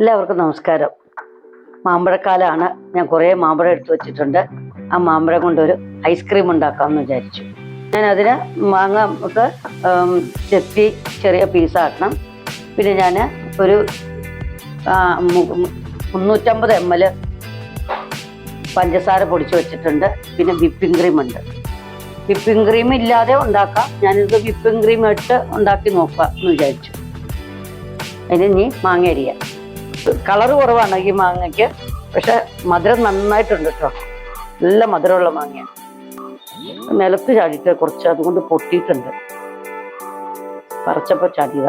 എല്ലാവർക്കും നമസ്കാരം. മാമ്പഴക്കാലമാണ് ഞാൻ കുറേ മാമ്പഴം എടുത്തു വെച്ചിട്ടുണ്ട്. ആ മാമ്പഴം കൊണ്ടൊരു ഐസ്ക്രീം ഉണ്ടാക്കാമെന്ന് വിചാരിച്ചു. ഞാൻ അതിന് മാങ്ങ ഒക്കെ ചെത്തി ചെറിയ പീസാക്കണം പിന്നെ ഞാൻ ഒരു മുന്നൂറ്റമ്പത് എം എൽ പഞ്ചസാര പൊടിച്ച് വെച്ചിട്ടുണ്ട്. പിന്നെ വിപ്പിംഗ് ക്രീം ഉണ്ട്. വിപ്പിംഗ് ക്രീം ഇല്ലാതെ ഉണ്ടാക്കാം. ഞാനിത് വിപ്പിംഗ് ക്രീം ഇട്ട് ഉണ്ടാക്കി നോക്കാം എന്ന് വിചാരിച്ചു. അതിന് ഇനി മാങ്ങ അരിയാം. കളർ കുറവാണ് ഈ മാങ്ങയ്ക്ക്. പക്ഷെ മധുരം നന്നായിട്ടുണ്ട് കേട്ടോ. നല്ല മധുരമുള്ള മാങ്ങ നിലത്ത് ചാടിയിട്ട് കുറച്ച് അതുകൊണ്ട് പൊട്ടിയിട്ടുണ്ട്. പറിച്ചപ്പോൾ ചാടിയത.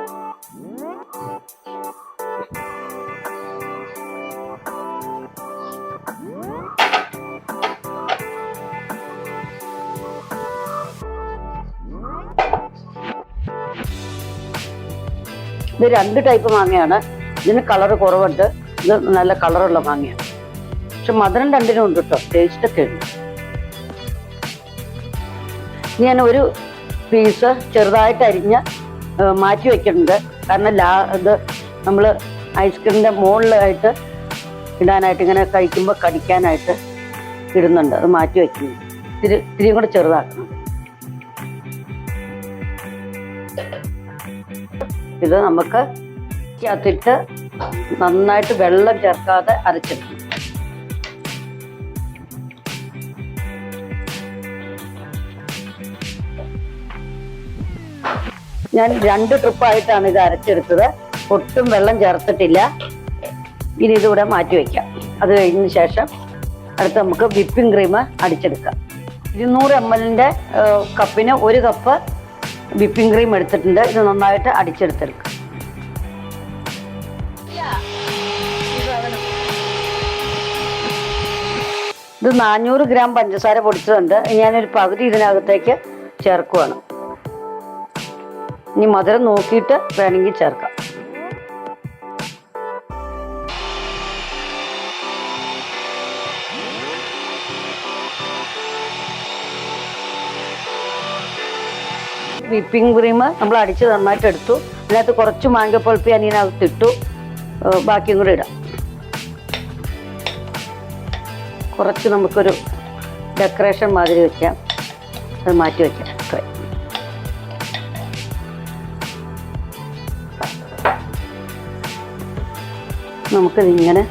ഇത് രണ്ട് ടൈപ്പ് മാങ്ങയാണ്. ഇതിന് കളർ കുറവുണ്ട്. ഇത് നല്ല കളറുള്ള മാങ്ങയാണ്. പക്ഷെ മധുരം രണ്ടിനും ഉണ്ട് കേട്ടോ ടേസ്റ്റ് ഒക്കെ ഉണ്ട്. ഞാൻ ഒരു പീസ് ചെറുതായിട്ട് അരിഞ്ഞ് മാറ്റി വെക്കുന്നുണ്ട്. കാരണം ലാ ഇത് നമ്മൾ ഐസ്ക്രീമിന്റെ മുകളിലായിട്ട് ഇടാനായിട്ട് ഇങ്ങനെ കഴിക്കുമ്പോൾ കടിക്കാനായിട്ട് ഇടുന്നുണ്ട്. അത് മാറ്റി വയ്ക്കുന്നു ഇത്തിരി ഇത്തിരിയും കൂടെ ചെറുതാക്കണം. ഇത് നമുക്ക് അകത്തിട്ട് നന്നായിട്ട് വെള്ളം ചേർക്കാതെ അരച്ചെടുക്കണം ഞാൻ രണ്ട് ട്രിപ്പായിട്ടാണ് ഇത് അരച്ചെടുത്തത്. ഒട്ടും വെള്ളം ചേർത്തിട്ടില്ല. ഇനി ഇതിവിടെ മാറ്റി വയ്ക്കാം അത് കഴിഞ്ഞ ശേഷം അടുത്ത് നമുക്ക് വിപ്പിംഗ് ക്രീം അടിച്ചെടുക്കാം. ഇരുന്നൂറ് എം എല്ലിന്റെ കപ്പിന് ഒരു കപ്പ് വിപ്പിംഗ് ക്രീം എടുത്തിട്ടുണ്ട്. ഇത് നന്നായിട്ട് അടിച്ചെടുത്തെടുക്കാം. ഇത് നാനൂറ് ഗ്രാം പഞ്ചസാര പൊടിച്ചതുണ്ട്. ഞാനൊരു പകുതി ഇതിനകത്തേക്ക് ചേർക്കുവാണ്. ഇനി മധുരം നോക്കിയിട്ട് വേണമെങ്കിൽ ചേർക്കാം. വിപ്പിംഗ് ക്രീം നമ്മൾ അടിച്ച് നന്നായിട്ട് എടുത്തു അതിനകത്ത് കുറച്ച് മാങ്കപ്പൾപ്പി അനിയനകത്ത് ഇട്ടു ബാക്കിയും കൂടെ ഇടാം. കുറച്ച് നമുക്കൊരു ഡെക്കറേഷൻ മാതിരി വെക്കാം. അത് മാറ്റി വയ്ക്കാം അത്രയും നമുക്കിതിങ്ങനെ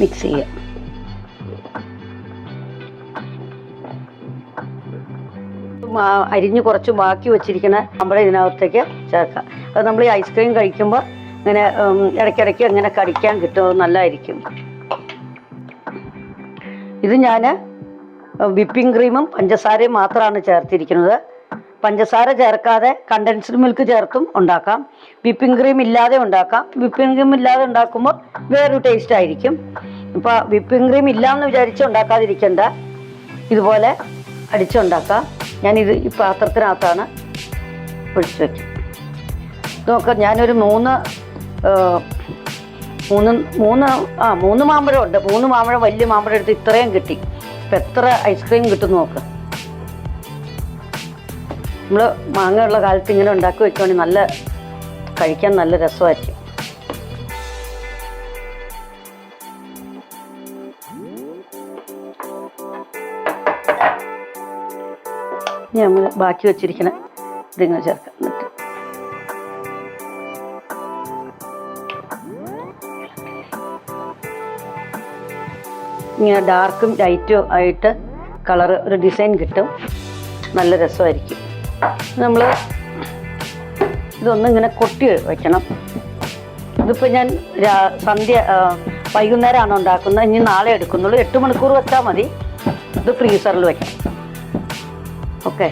മിക്സ് ചെയ്യാം. അരിഞ്ഞ് കുറച്ച് ബാക്കി വെച്ചിരിക്കുന്ന നമ്മുടെ ഇതിനകത്തേക്ക് ചേർക്കാം. അത് നമ്മൾ ഈ ഐസ്ക്രീം കഴിക്കുമ്പോൾ ഇങ്ങനെ ഇടയ്ക്കിടയ്ക്ക് ഇങ്ങനെ കടിക്കാൻ കിട്ടും നല്ലതായിരിക്കും. ഇത് ഞാൻ വിപ്പിംഗ് ക്രീമും പഞ്ചസാരയും മാത്രമാണ് ചേർത്തിരിക്കുന്നത്. പഞ്ചസാര ചേർക്കാതെ കണ്ടൻസ്ഡ് മിൽക്ക് ചേർത്തും ഉണ്ടാക്കാം. വിപ്പിംഗ് ക്രീം ഇല്ലാതെ ഉണ്ടാക്കാം. വിപ്പിംഗ് ക്രീം ഇല്ലാതെ ഉണ്ടാക്കുമ്പോൾ വേറൊരു ടേസ്റ്റ് ആയിരിക്കും. ഇപ്പോൾ വിപ്പിംഗ് ക്രീം ഇല്ലാന്ന് വിചാരിച്ച് ഉണ്ടാക്കാതിരിക്കണ്ട. ഇതുപോലെ അടിച്ചുണ്ടാക്കാം. ഞാനിത് ഈ പാത്രത്തിനകത്താണ് ഒഴിച്ചു വയ്ക്കും നോക്കാം ഞാനൊരു മൂന്ന് മൂന്ന് മൂന്ന് ആ മൂന്ന് മാമ്പഴം ഉണ്ട്. മൂന്ന് മാമ്പഴം വലിയ മാമ്പഴം എടുത്ത് ഇത്രയും കിട്ടി. ഇപ്പം എത്ര ഐസ്ക്രീം കിട്ടും നോക്ക്. നമ്മൾ മാങ്ങയുള്ള കാലത്ത് ഇങ്ങനെ ഉണ്ടാക്കി വെക്കുവാണെങ്കിൽ നല്ല കഴിക്കാൻ നല്ല രസമായിരിക്കും. ഇനി നമ്മൾ ബാക്കി വെച്ചിരിക്കുന്ന ഇതിങ്ങനെ ചേർക്കാം. ഇങ്ങനെ ഡാർക്കും ലൈറ്റും ആയിട്ട് കളർ ഒരു ഡിസൈൻ കിട്ടും. നല്ല രസമായിരിക്കും. നമ്മൾ ഇതൊന്നും ഇങ്ങനെ കൊട്ടി വയ്ക്കണം ഇതിപ്പോൾ ഞാൻ സന്ധ്യ വൈകുന്നേരമാണ് ഉണ്ടാക്കുന്നത്. ഇനി നാളെ എടുക്കുന്നുള്ളൂ. എട്ട് മണിക്കൂർ വെച്ചാൽ മതി. ഇത് ഫ്രീസറിൽ വയ്ക്കാം ഓക്കെ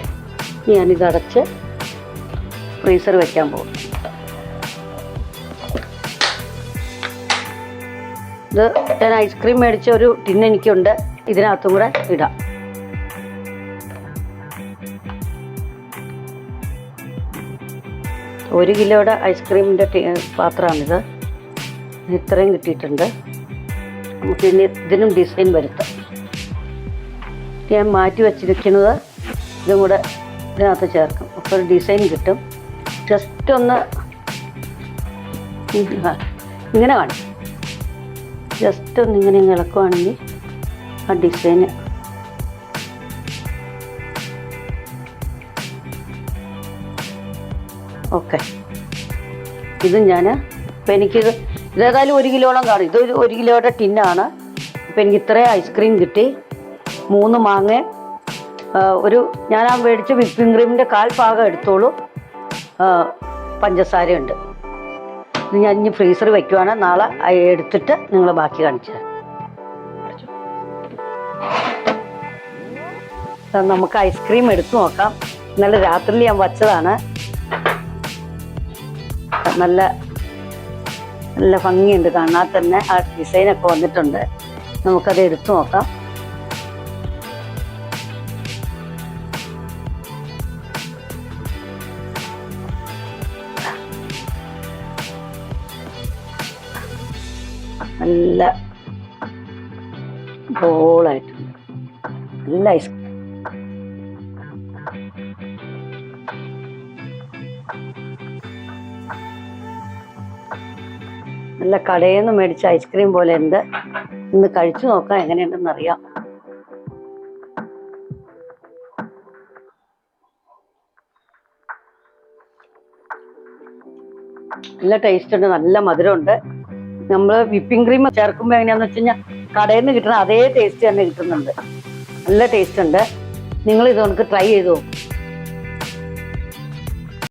ഞാനിതടച്ച് ഫ്രീസർ വയ്ക്കാൻ പോകും ഇത് ഞാൻ ഐസ്ക്രീം മേടിച്ച ഒരു ടിൻ എനിക്കുണ്ട്. ഇതിനകത്തും കൂടെ ഇടാം. ഒരു കിലോയുടെ ഐസ്ക്രീമിന്റെ പാത്രമാണിത്. ഇത്രയും കിട്ടിയിട്ടുണ്ട്. നമുക്ക് ഇനി ഇതിനും ഡിസൈൻ വരുത്താം. ഞാൻ മാറ്റി വച്ചിരിക്കുന്നത് ഇതും കൂടെ ഇതിനകത്ത് ചേർക്കും. അപ്പോൾ ഒരു ഡിസൈൻ കിട്ടും. ജസ്റ്റ് ഒന്ന് ഇങ്ങനെ കാണും. ജസ്റ്റ് ഒന്നിങ്ങനെ ഇളക്കുവാണെങ്കിൽ ആ ഡിസൈന് ഓക്കെ ഇത് ഞാൻ അപ്പം എനിക്ക് ഇത് ഇതേതായാലും ഒരു കിലോളം കാണും. ഇത് ഒരു- കിലോയുടെ ടിന്നാണ് അപ്പം എനിക്ക് ഇത്രയും ഐസ്ക്രീം കിട്ടി. മൂന്ന് മാങ്ങ ഒരു ഞാൻ ആ മേടിച്ച വിപ്പിംഗ് ക്രീമിന്റെ കാൽ ഭാഗം എടുത്തോളൂ. പഞ്ചസാരയുണ്ട്. ഞാൻ ഇനി ഫ്രീസർ വെക്കുവാണ്. നാളെ എടുത്തിട്ട് നിങ്ങൾ ബാക്കി കാണിച്ചു നമുക്ക് ഐസ്ക്രീം എടുത്തു നോക്കാം. ഇന്നലെ രാത്രിയിൽ ഞാൻ വച്ചതാണ്. നല്ല നല്ല ഭംഗിയുണ്ട്. കാണാൻ തന്നെ ആ ഡിസൈനൊക്കെ വന്നിട്ടുണ്ട്. നമുക്കത് എടുത്തു നോക്കാം. നല്ല ബോളായിട്ടുണ്ട്. നല്ല ഐസ് നല്ല കടയിൽ നിന്ന് മേടിച്ച ഐസ്ക്രീം പോലെ ഉണ്ട്. ഇന്ന് കഴിച്ചു നോക്കാം എങ്ങനെയുണ്ടെന്ന് അറിയാം. നല്ല ടേസ്റ്റ് ഉണ്ട് നല്ല മധുരമുണ്ട്. നമ്മൾ വിപ്പിംഗ് ക്രീം ചേർക്കുമ്പോൾ എങ്ങനെയാന്ന് വെച്ച് കഴിഞ്ഞാൽ കടയിൽ നിന്ന് കിട്ടുന്ന അതേ ടേസ്റ്റ് തന്നെ കിട്ടുന്നുണ്ട്. നല്ല ടേസ്റ്റ് ഉണ്ട്. നിങ്ങൾ ഇത് നമുക്ക് ട്രൈ ചെയ്തു നോക്കും.